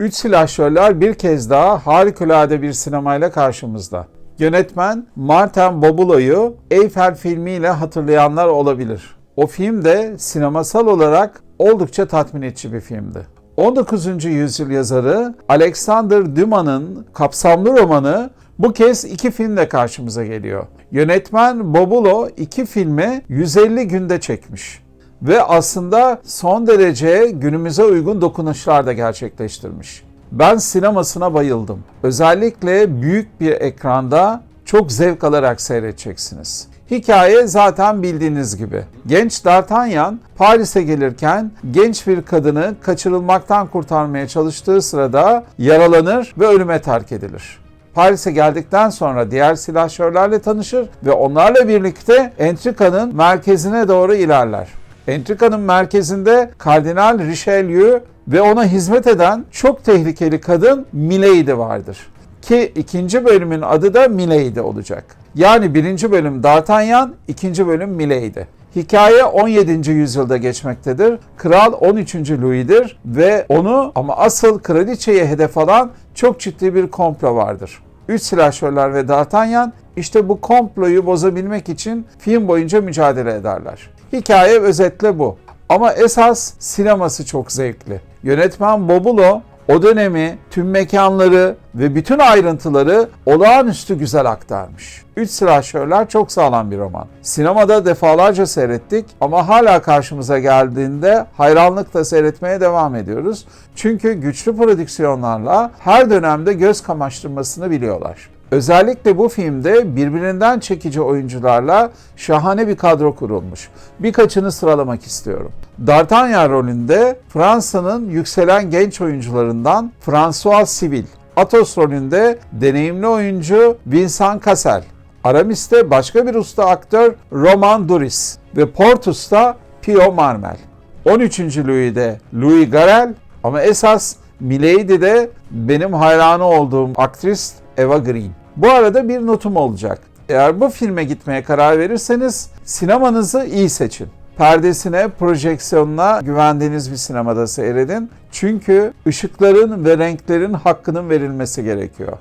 Üç silahşörler bir kez daha harikulade bir sinemayla karşımızda. Yönetmen Martin Bobulo'yu Eiffel filmiyle hatırlayanlar olabilir. O film de sinemasal olarak oldukça tatmin edici bir filmdi. 19. yüzyıl yazarı Alexander Dumas'ın kapsamlı romanı bu kez iki filmle karşımıza geliyor. Yönetmen Bobulo iki filmi 150 günde çekmiş ve aslında son derece günümüze uygun dokunuşlar da gerçekleştirmiş. Ben sinemasına bayıldım. Özellikle büyük bir ekranda çok zevk alarak seyredeceksiniz. Hikaye zaten bildiğiniz gibi. Genç D'Artagnan Paris'e gelirken genç bir kadını kaçırılmaktan kurtarmaya çalıştığı sırada yaralanır ve ölüme terk edilir. Paris'e geldikten sonra diğer silahşörlerle tanışır ve onlarla birlikte entrikanın merkezine doğru ilerler. Entrikanın merkezinde Kardinal Richelieu ve ona hizmet eden çok tehlikeli kadın Milady vardır. Ki ikinci bölümün adı da Milady olacak. Yani birinci bölüm D'Artagnan, ikinci bölüm Milady. Hikaye 17. yüzyılda geçmektedir. Kral 13. Louis'dir ve onu ama asıl kraliçeye hedef alan çok ciddi bir komplo vardır. Üç silahşörler ve D'Artagnan işte bu komployu bozabilmek için film boyunca mücadele ederler. Hikaye özetle bu. Ama esas sineması çok zevkli. Yönetmen Bobulo o dönemi, tüm mekanları ve bütün ayrıntıları olağanüstü güzel aktarmış. Üç Silahşörler çok sağlam bir roman. Sinemada defalarca seyrettik ama hala karşımıza geldiğinde hayranlıkla seyretmeye devam ediyoruz. Çünkü güçlü prodüksiyonlarla her dönemde göz kamaştırmasını biliyorlar. Özellikle bu filmde birbirinden çekici oyuncularla şahane bir kadro kurulmuş. Birkaçını sıralamak istiyorum. D'Artagnan rolünde Fransa'nın yükselen genç oyuncularından François Civil. Athos rolünde deneyimli oyuncu Vincent Cassel. Aramis'te başka bir usta aktör Roman Duris ve Porthos'ta Pio Marmel. 13. Louis'de Louis Garrel ama esas Milady'de benim hayranı olduğum aktris Eva Green. Bu arada bir notum olacak. Eğer bu filme gitmeye karar verirseniz sinemanızı iyi seçin. Perdesine, projeksiyonuna güvendiğiniz bir sinemada seyredin. Çünkü ışıkların ve renklerin hakkının verilmesi gerekiyor.